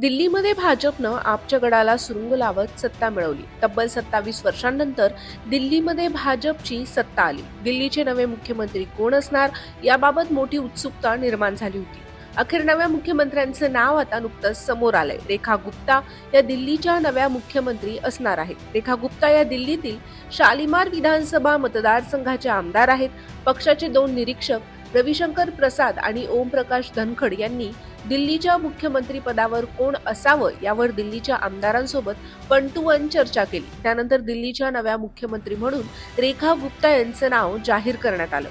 दिल्लीमध्ये भाजपनं आपच्या गडाला सुरुंग लावत सत्ता मिळवली. तब्बल सत्तावीस वर्षांनंतर दिल्लीमध्ये भाजपची सत्ता आली. दिल्लीचे नवे मुख्यमंत्री कोण असणार याबाबत मोठी उत्सुकता निर्माण झाली होती. अखेर नव्या मुख्यमंत्र्यांचं नाव आता नुकतंच समोर आलंय. रेखा गुप्ता या दिल्लीच्या नव्या मुख्यमंत्री असणार आहेत. रेखा गुप्ता या दिल्लीतील शालिमार विधानसभा मतदारसंघाचे आमदार आहेत. पक्षाचे दोन निरीक्षक रविशंकर प्रसाद आणि ओमप्रकाश धनखड यांनी दिल्लीच्या मुख्यमंत्री पदावर कोण असावं यावर दिल्लीच्या आमदारांसोबत वन टू वन चर्चा केली. त्यानंतर दिल्लीच्या नव्या मुख्यमंत्री म्हणून रेखा गुप्ता यांचं नाव जाहीर करण्यात आलं.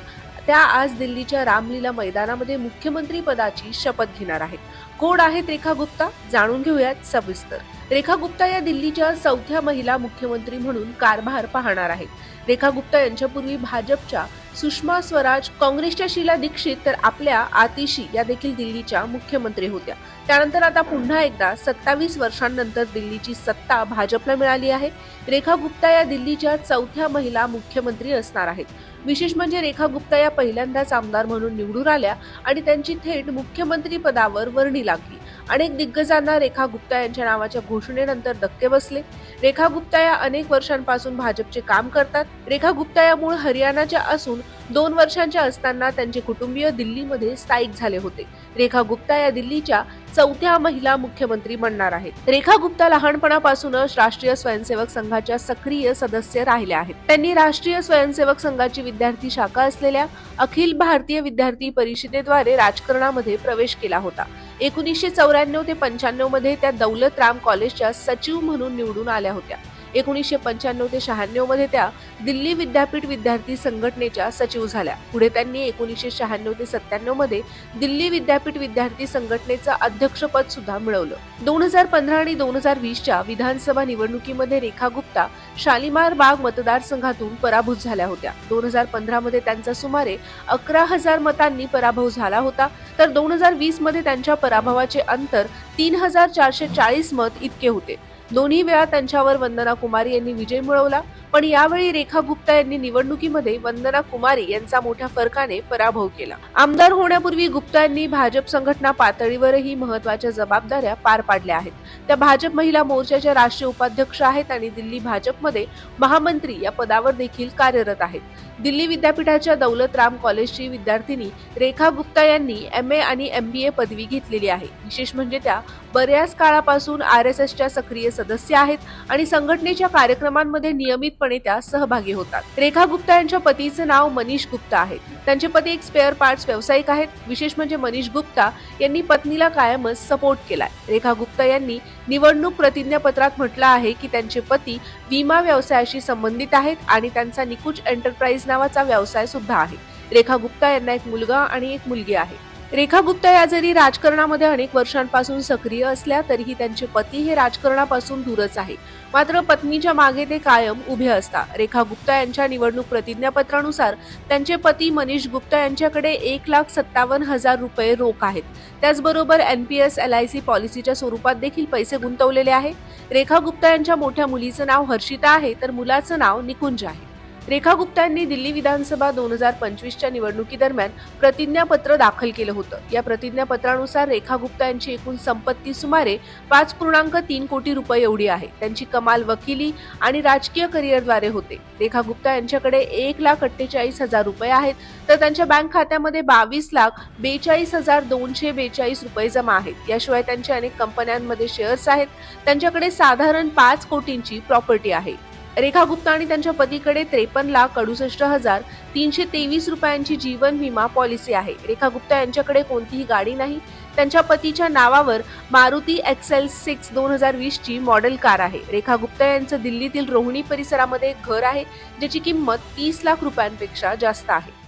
त्या आज दिल्लीच्या रामलीला मैदानामध्ये मुख्यमंत्री पदाची शपथ घेणार आहेत. कोण आहेत रेखा गुप्ता? जाणून घेऊयात सविस्तर. रेखा गुप्ता या दिल्लीच्या चौथ्या महिला मुख्यमंत्री म्हणून कारभार पाहणार आहेत. रेखा गुप्ता यांच्यापूर्वी भाजपच्या सुषमा स्वराज काँग्रेसच्या शीला दीक्षित तर आपल्या आतिशी या देखील दिल्लीच्या मुख्यमंत्री होत्या. त्यानंतर आता पुन्हा एकदा सत्तावीस वर्षांनंतर दिल्लीची सत्ता भाजपला मिळाली आहे. रेखा गुप्ता या दिल्लीच्या चौथ्या महिला मुख्यमंत्री असणार आहेत. विशेष म्हणजे रेखा गुप्ता या पहिल्यांदाच आमदार म्हणून निवडून आल्या आणि त्यांची थेट मुख्यमंत्री पदावर वर्णी लागली. अनेक दिग्गजांना रेखा गुप्ता यांच्या नावाच्या घोषणेनंतर धक्के बसले. रेखा गुप्ता या अनेक वर्षांपासून भाजपचे काम करतात. रेखा गुप्ता या मूळ हरियाणाच्या असून दोन वर्षांच्या असताना त्यांचे कुटुंबीय दिल्लीमध्ये स्थायिक झाले होते. रेखा गुप्ता या दिल्लीच्या चौथ्या महिला मुख्यमंत्री बनणार आहेत. रेखा गुप्ता लहानपणापासूनच राष्ट्रीय स्वयंसेवक संघाच्या सक्रिय सदस्य राहिल्या आहेत. त्यांनी राष्ट्रीय स्वयंसेवक संघाची विद्यार्थी शाखा असलेल्या अखिल भारतीय विद्यार्थी परिषदेद्वारे राजकारणामध्ये प्रवेश केला होता. एकोणीसशे चौऱ्याण्णव ते पंच्याण्णवमध्ये त्या दौलत राम कॉलेजच्या सचिव म्हणून निवडून आल्या होत्या. एकोणीसशे पंच्याण्णव ते शहाण्णवमध्ये त्या दिल्ली विद्यापीठ विद्यार्थी संघटनेच्या सचिव झाल्या. पुढे त्यांनी एकोणीसशे शहाण्णव ते सत्त्याण्णवमध्ये दिल्ली विद्यापीठ विद्यार्थी संघटनेचं अध्यक्षपद सुद्धा मिळवलं. दोन हजार पंधरा आणि दोन हजार वीसच्या विधानसभा निवडणुकीमध्ये रेखा गुप्ता शालिमार बाग मतदारसंघातून पराभूत झाल्या होत्या. दोन हजार पंधरा मध्ये त्यांचा सुमारे अकरा हजार मतांनी पराभव झाला होता. तर दोन हजार वीसमध्ये त्यांच्या पराभवाचे अंतर तीन हजार चारशे चाळीस मत इतके होते. दोन्ही वेळा त्यांच्यावर वंदना कुमारी यांनी विजय मिळवला. पण यावेळी रेखा गुप्ता यांनी निवडणुकीमध्ये वंदना कुमारी यांचा मोठ्या फरकाने पराभव केला. आमदार होण्यापूर्वी गुप्ता यांनी भाजप संघटना पातळीवरही महत्त्वाच्या जबाबदाऱ्या पार पाडल्या आहेत. त्या भाजप महिला मोर्चाच्या राष्ट्रीय उपाध्यक्ष आहेत आणि दिल्ली भाजपमध्ये महामंत्री या पदावर देखील कार्यरत आहेत. दिल्ली विद्यापीठाच्या दौलत राम कॉलेजची विद्यार्थिनी रेखा गुप्ता यांनी एम ए आणि एम बी ए पदवी घेतलेली आहे. विशेष म्हणजे त्या बऱ्याच काळापासून आर एस एसच्या सक्रिय सदस्य आहेत आणि संघटनेच्या कार्यक्रमांमध्ये नियमित नियमितपणे त्या सहभागी होतात. रेखा गुप्ता यांच्या पतीचं नाव मनीष गुप्ता आहे. त्यांचे पती एक स्पेअर पार्ट्स व्यावसायिक आहेत. विशेष म्हणजे मनीष गुप्ता यांनी पत्नीला कायमच सपोर्ट केलाय. रेखा गुप्ता यांनी निवडणूक प्रतिज्ञापत्रात म्हटलं आहे की त्यांचे पती विमा व्यवसायाशी संबंधित आहेत आणि त्यांचा निकुज एंटरप्राइज नावाचा व्यवसाय सुद्धा आहे. रेखा गुप्ता यांना एक मुलगा आणि एक मुलगी आहे. रेखा गुप्ता या जरी राजकारणामध्ये अनेक वर्षांपासून सक्रिय असल्या तरीही त्यांचे पती हे राजकारणापासून दूरच आहे. मात्र पत्नीच्या मागे ते कायम उभे असतात. रेखा गुप्ता यांच्या निवडणूक प्रतिज्ञापत्रानुसार त्यांचे पती मनीष गुप्ता यांच्याकडे एक लाख सत्तावन्न हजार रुपये रोख आहेत. त्याचबरोबर N P S L I C पॉलिसीच्या स्वरूपात देखील पैसे गुंतवलेले आहे. रेखा गुप्ता यांच्या मोठ्या मुलीचं नाव हर्षिता आहे तर मुलाचं नाव निकुंज आहे. रेखा गुप्ता यांनी दिल्ली विधानसभा दोन हजार पंचवीसच्या निवडणुकीदरम्यान प्रतिज्ञापत्र दाखल केलं होतं. या प्रतिज्ञापत्रानुसार रेखा गुप्ता यांची एकूण संपत्ती सुमारे पाच पूर्णांक तीन कोटी रुपये एवढी आहे. त्यांची कमाल वकिली आणि राजकीय करिअरद्वारे होते. रेखा गुप्ता यांच्याकडे एक लाख अठ्ठेचाळीस हजार रुपये आहेत तर त्यांच्या बँक खात्यामध्ये बावीस लाख बेचाळीस हजार दोनशे बेचाळीस रुपये जमा आहेत. याशिवाय त्यांच्या अनेक कंपन्यांमध्ये शेअर्स आहेत. त्यांच्याकडे साधारण पाच कोटींची प्रॉपर्टी आहे. रेखा गुप्ता आणि त्यांच्या पतीकडे त्रेपन्न लाख अडुसष्ट हजार तीनशे तेवीस रुपयांची जीवन विमा पॉलिसी आहे. रेखा गुप्ता यांच्याकडे कोणतीही गाडी नाही. त्यांच्या पतीच्या नावावर मारुती एक्सेल सिक्स दोन हजार वीसची मॉडेल कार आहे. रेखा गुप्ता यांचं दिल्लीतील रोहिणी परिसरामध्ये घर आहे ज्याची किंमत तीस लाख रुपयांपेक्षा जास्त आहे.